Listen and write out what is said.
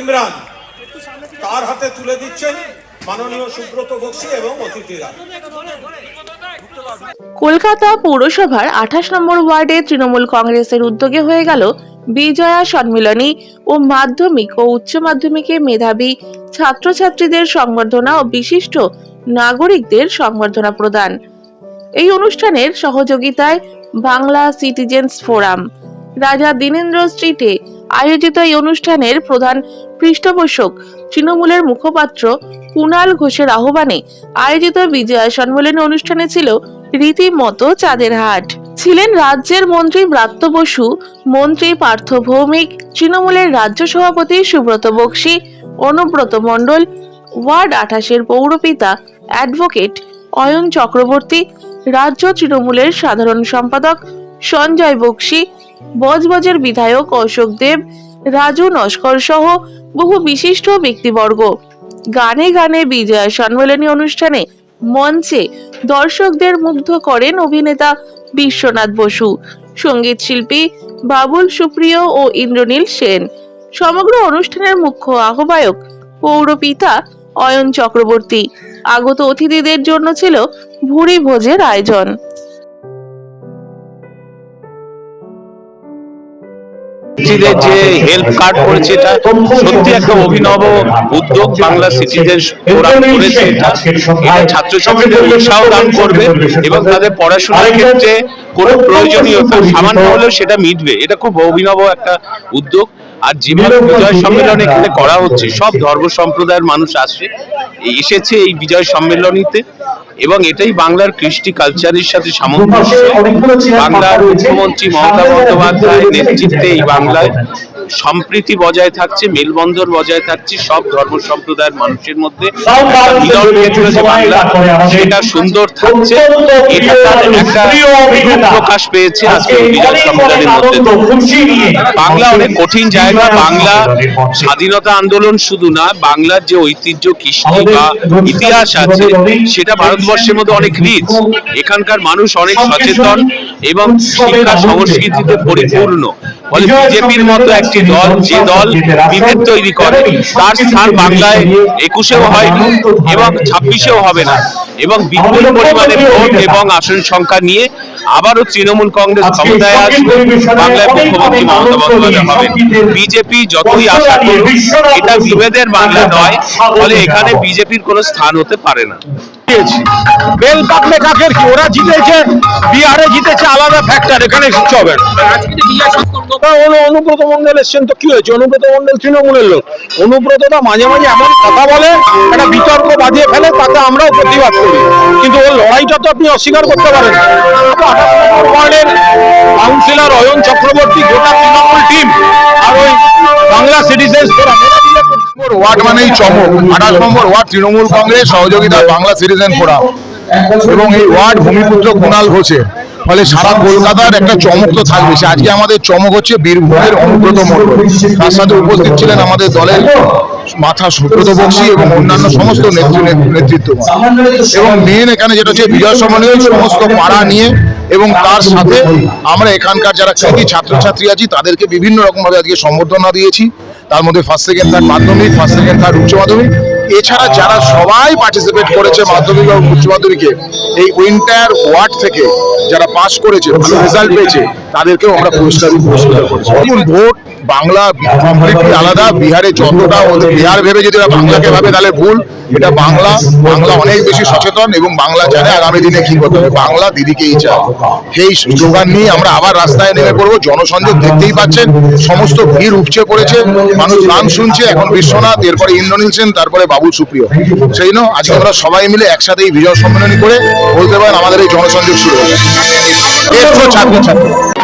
ইমরান তার হাতে তুলে দিচ্ছেন মাননীয় সুব্রত বক্সি এবং অতিথিরা। কলকাতা পৌরসভার আঠাশ নম্বর ওয়ার্ডে তৃণমূল কংগ্রেসের উদ্যোগে হয়ে গেল বিজয়া সম্মিলনী ও মাধ্যমিক ও উচ্চ মাধ্যমিকে মেধাবী ছাত্রছাত্রীদের সংবর্ধনা ও বিশিষ্ট নাগরিকদের সংবর্ধনা প্রদান। এই অনুষ্ঠানের সহযোগিতায় বাংলা সিটিজেন্স ফোরাম। রাজা দীনেন্দ্র স্ট্রিটে আয়োজিত এই অনুষ্ঠানের প্রধান পৃষ্ঠপোষক তৃণমূলের মুখপাত্র কুণাল ঘোষের আহ্বানে আয়োজিত বিজয়া সম্মেলনী অনুষ্ঠানে ছিল রীতিমতো চাঁদের হাট। ছিলেন রাজ্যের মন্ত্রী ব্রাত্য বসু, মন্ত্রী পার্থ ভৌমিক, তৃণমূলের রাজ্য সভাপতি সুব্রত বক্সী, অনুব্রত মণ্ডল, ওয়ার্ড আঠাশের পৌরপিতা অ্যাডভোকেট অয়ন চক্রবর্তী, রাজ্য তৃণমূলের সাধারণ সম্পাদক সঞ্জয় বক্সী বজবজের বিধায়ক অশোক দেব, রাজু নস্কর সহ বহু বিশিষ্ট ব্যক্তিবর্গ। গানে গানে বিজয়া সম্মেলনী অনুষ্ঠানে মঞ্চে দর্শকদের মুগ্ধ করেন অভিনেতা বিশ্বনাথ বসু। সংগীত শিল্পী বাবুল সুপ্রিয় ও ইন্দ্রনীল সেন। সমগ্র অনুষ্ঠানের মুখ্য আহ্বায়ক পৌরপিতা অয়ন চক্রবর্তী। আগত অতিথিদের জন্য ছিল ভুরি ভোজের আয়োজন। ব্যক্তিদের যে হেল্প কার্ড করেছে, এটা সত্যি একটা অভিনব উদ্যোগ বাংলা সিটিজেন ফোরাম করেছে। এটা এটা ছাত্রছাত্রীদের উৎসাহ দান করবে এবং তাদের পড়াশোনার ক্ষেত্রে কোনো প্রয়োজনীয়তা সামান্য হলেও সেটা মিটবে। এটা খুব অভিনব একটা উদ্যোগ। আর যেভাবে বিজয় সম্মেলন এখানে করা হচ্ছে। সব ধর্ম সম্প্রদায়ের মানুষ আসে এসেছে এই বিজয় সম্মেলনীতে। এবং এটাই বাংলার কৃষ্টি কালচারের সাথে সামঞ্জস্য। বাংলার মুখ্যমন্ত্রী মমতা বন্দ্যোপাধ্যায় নেতৃত্বে এই বাংলায় সম্প্রীতি বজায় থাকছে মেলবন্ধন বজায় থাকছে সব ধর্ম সম্প্রদায়ের মানুষের মধ্যে মিলন ক্ষেত্র যে বাংলা সেটা সুন্দর থাকছে এটা তার একটা প্রকাশ পেয়েছে আজকে মধ্যে বাংলা অনেক কঠিন জায়গা বাংলা স্বাধীনতা আন্দোলন শুধু না বাংলার যে ঐতিহ্য কৃষ্টি বা ইতিহাস আছে সেটা ভারতবর্ষের মধ্যে অনেক রিচ এখানকার মানুষ অনেক সচেতন। এবং শিক্ষা সংস্কৃতিতে পরিপূর্ণ। ফলে বিজেপির মতো একটি দল যে দল বিভেদ তৈরি করে তার স্থান বাংলায় একুশেও হয়নি এবং ছাব্বিশেও হবে না। এবং বিপুল পরিমাণে ভোট এবং আসন সংখ্যা নিয়ে আবারও তৃণমূল কংগ্রেস ক্ষমতায় আসবে। বাংলায় মুখ্যমন্ত্রী মমতা বন্দ্যোপাধ্যায় হবেন বিজেপি যতই আশা করুক এটা বিভেদের বাংলা নয়। ফলে এখানে বিজেপির কোনো স্থান হতে পারে না। বেল কাটলে কাকের কি? ওরা জিতেছে, বিহারে জিতেছে, আলাদা ফ্যাক্টর এখানে কিচ্ছু হবে অনুব্রত মন্ডল এসছেন তো কি হয়েছে? অনুব্রত মন্ডল তৃণমূলের লোক। অনুব্রতটা মাঝে মাঝে এমন কথা বলে, একটা বিতর্ক বাঁধিয়ে ফেলে, তাতে আমরাও প্রতিবাদ করি। কিন্তু ওর লড়াইটা তো আপনি অস্বীকার করতে পারেন ওয়ার্ডের কাউন্সিলর অয়ন চক্রবর্তী, গোটা তৃণমূল টিম আর ওই Bangla citizens forum number ward মানেই চমক। আঠাশ নম্বর ওয়ার্ড তৃণমূল কংগ্রেস সহযোগিতা বাংলা সিটিজেন ফোরাম। এবং এই ওয়ার্ড ভূমিপুত্র কুণাল ঘোষের ফলে সারা কলকাতার একটা চমক তো থাকবে। আজকে আমাদের চমক হচ্ছে বীরভূমের অনুব্রত তার সাথে উপস্থিত ছিলেন আমাদের দলের মাথা সুব্রত বক্সী এবং অন্যান্য সমস্ত নেতৃ- নেতৃ- নেতৃত্ব এবং মেন এখানে যেটা হচ্ছে বিজয় সম্মেলনী সমস্ত পাড়া নিয়ে এবং তার সাথে আমরা এখানকার যারা ছাত্রছাত্রী আছি, তাদেরকে বিভিন্ন রকম ভাবে আজকে সম্বর্ধনা দিয়েছি। তার মধ্যে first second third Madhyamik first second third উচ্চ মাধ্যমিক। এছাড়া যারা সবাই পার্টিসিপেট করেছে মাধ্যমিক এবং উচ্চ মাধ্যমিকে, এই উইন্টার ওয়ার্ড থেকে যারা পাস করেছে, ভালো রেজাল্ট পেয়েছে, তাদেরকেও আমরা পুরস্কার পুরস্কার করেছি। ভোট বাংলা আলাদা, বিহারে যতটা বিহার ভেবে যদি ওরা বাংলাকে ভাবে, তাহলে ভুল। এটা বাংলা বাংলা অনেক বেশি সচেতন এবং বাংলা জানে আগামী দিনে কি করতে হবে। বাংলা দিদিকেই চায় সেই স্লোগান নিয়ে আমরা আবার রাস্তায় নেমে পড়ব। জনসংযোগ দেখতেই পাচ্ছেন, সমস্ত ভিড় উপচে পড়েছে। মানুষ গান শুনছে, এখন বিশ্বনাথ, এরপরে ইন্দ্রনীল সেন, তারপরে বাবুল সুপ্রিয়। সেই জন্য আজকে আমরা সবাই মিলে একসাথে এই বিজয় সম্মেলনী করে বলতে পারেন আমাদের এই জনসংযোগ শুরু ছাত্র